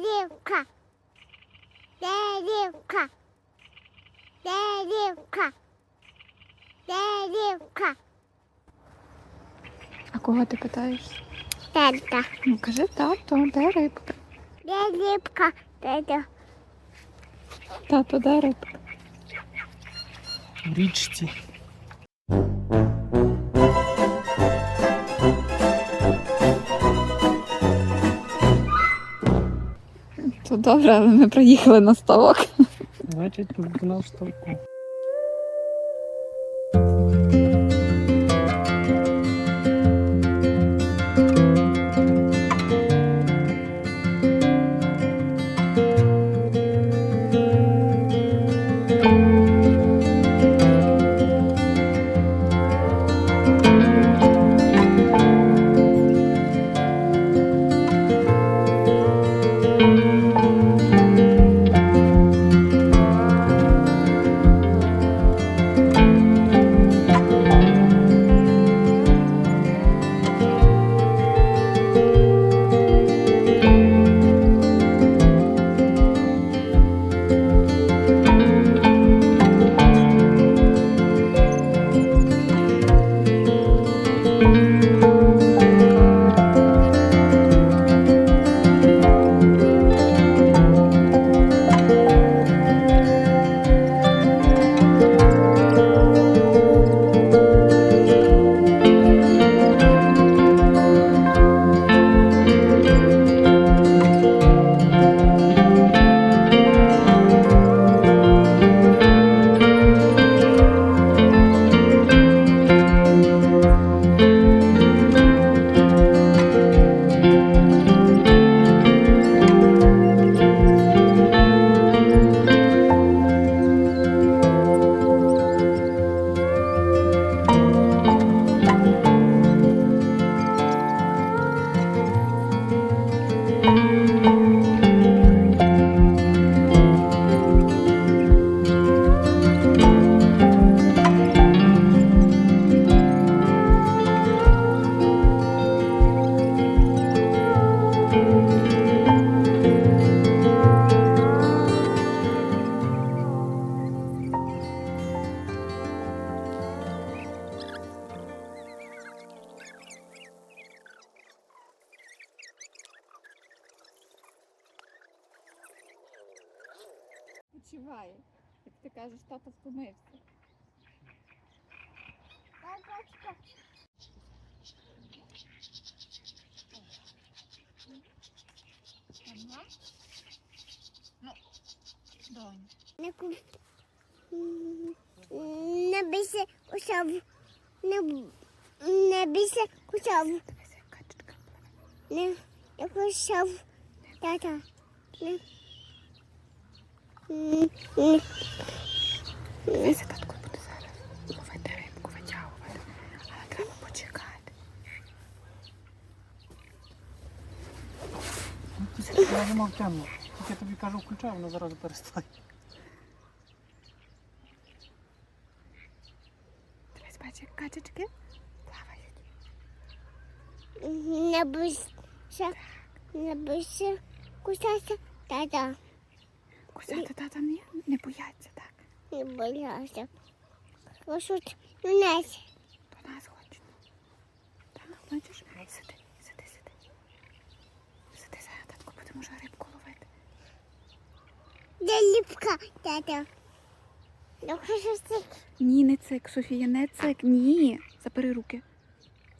Деревка. Деревка. Деревка. Деревка. А кого ти питаєшся? Тата. Ну кажи тато, де рибка? Деревка. Тата. Тато, де рибка? В річці. То добре, але ми приїхали на ставок. Значить, на ставку. Почуває. Як ти кажеш, тато втомився. Ну, донь. Не бійся кусав. Не, не бійся. Дивися. Не, не кусав. Тата. Не. Дивися, татко буде зараз ловити рибку, витягувати. Але треба почекати. Я не мав темно. Як я тобі кажу, включай, воно зараз перестає. Дивись, бачиш, качечки плавають. Не бійся. Не бійся кусався. Тата. Кусати тата не, не бояться, так? Не боявся. Кусуть нас. До нас хочуть. Так, бачиш? Сиди, сиди, сиди. Сиди, зараз татко будемо вже рибку ловити. Де ліпка, тата? Я хочу це. Ні, не цик, Софія, не цик. Ні. Забери руки.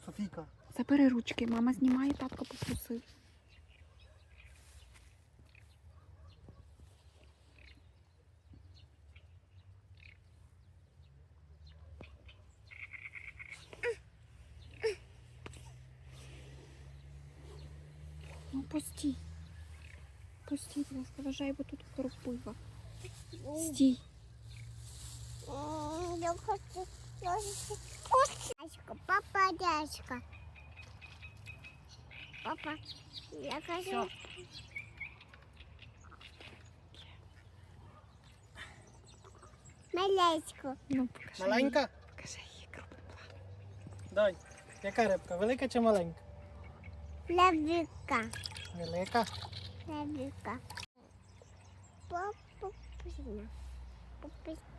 Софійка, Забери ручки. Мама знімає, татко попросив. Постій. Постій, будь ласка, вважай, бо тут кропива. Стій. Я хочу. Дядька, папа, дядька. Папа, я хочу. Малечко. Ну, покажи. маленька? Покажи її крупну. Дай. Яка рибка? Велика чи маленька? Лебіка. Велика. Лебідка. Попусина. Попус. Не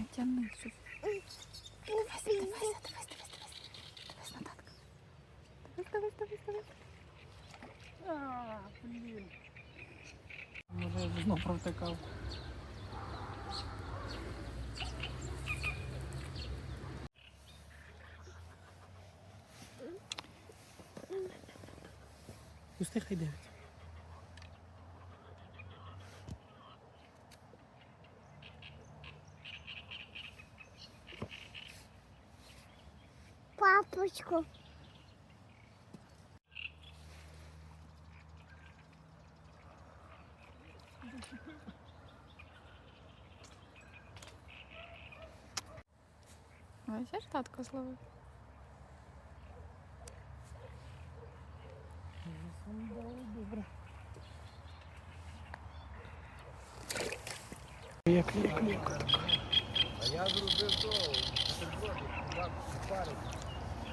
Тягни, Софі. Дивись, дивись, дивись, дивись, дивись. Дивись на татка. Дивись, дивись, дивись, дивись. А, блін. Може, знов провтикав. Пусти, хай дивиться. Папочку. Бачиш, татко зловив. Добре. Як клюк. А я зробив то, бутерброди, так, парить. Але сьогодні відірвало сюди.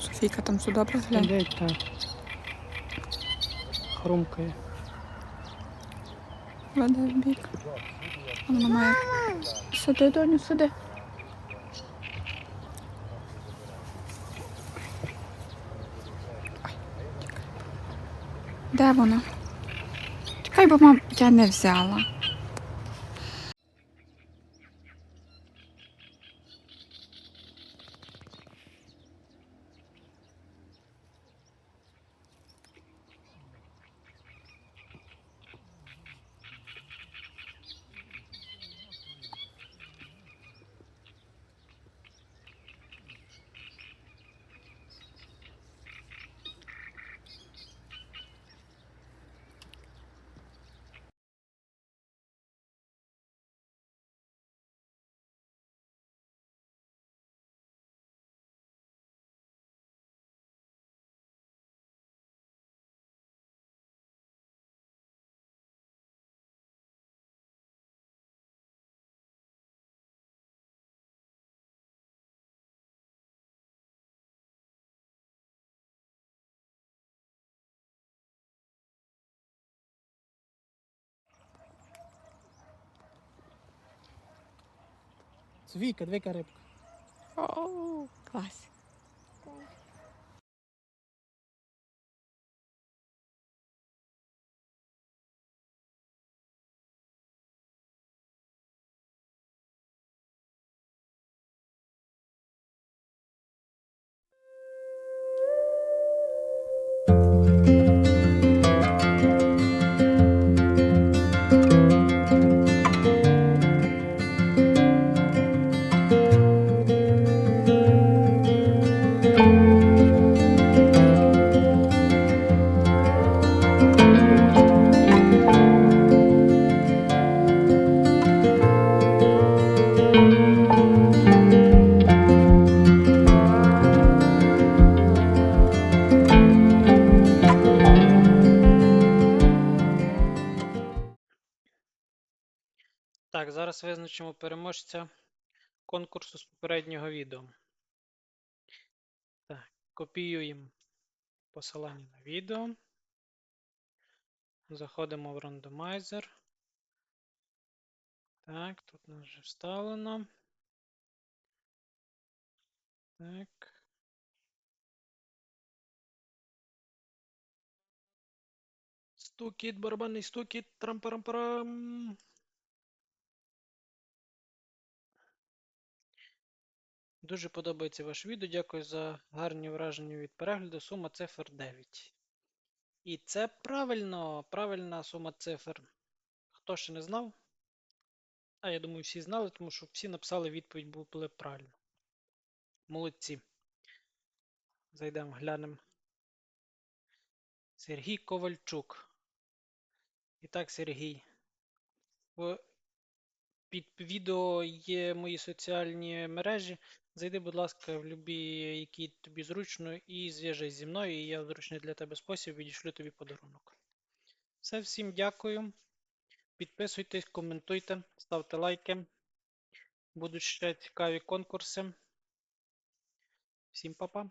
Софійка там все добре глянь. Сидить та хрумкає. Веде в бік. Вона має. Сиди, доню, сиди. Де вона? Чекай, бо мам, я не взяла. Свійка, двійка рибка. О, клас. Визначимо переможця конкурсу з попереднього відео. Так, копіюємо посилання на відео. Заходимо в рандомайзер. Так, тут у нас вже вставлено. Так. Стукіт, барабанний стукіт, трам-парам-парам. Дуже подобається ваше відео. Дякую за гарні враження від перегляду. Сума цифр 9. І це правильно, правильна сума цифр. Хто ще не знав? А я думаю, всі знали, тому що всі написали відповідь, були правильно. Молодці. Зайдемо, глянемо. Сергій Ковальчук. І так, Сергій. В... Під відео є мої соціальні мережі. Зайди, будь ласка, в любі, які тобі зручно, і зв'яжись зі мною, і я в зручний для тебе спосіб відійшлю тобі подарунок. Все, всім дякую. Підписуйтесь, коментуйте, ставте лайки. Будуть ще цікаві конкурси. Всім па-па.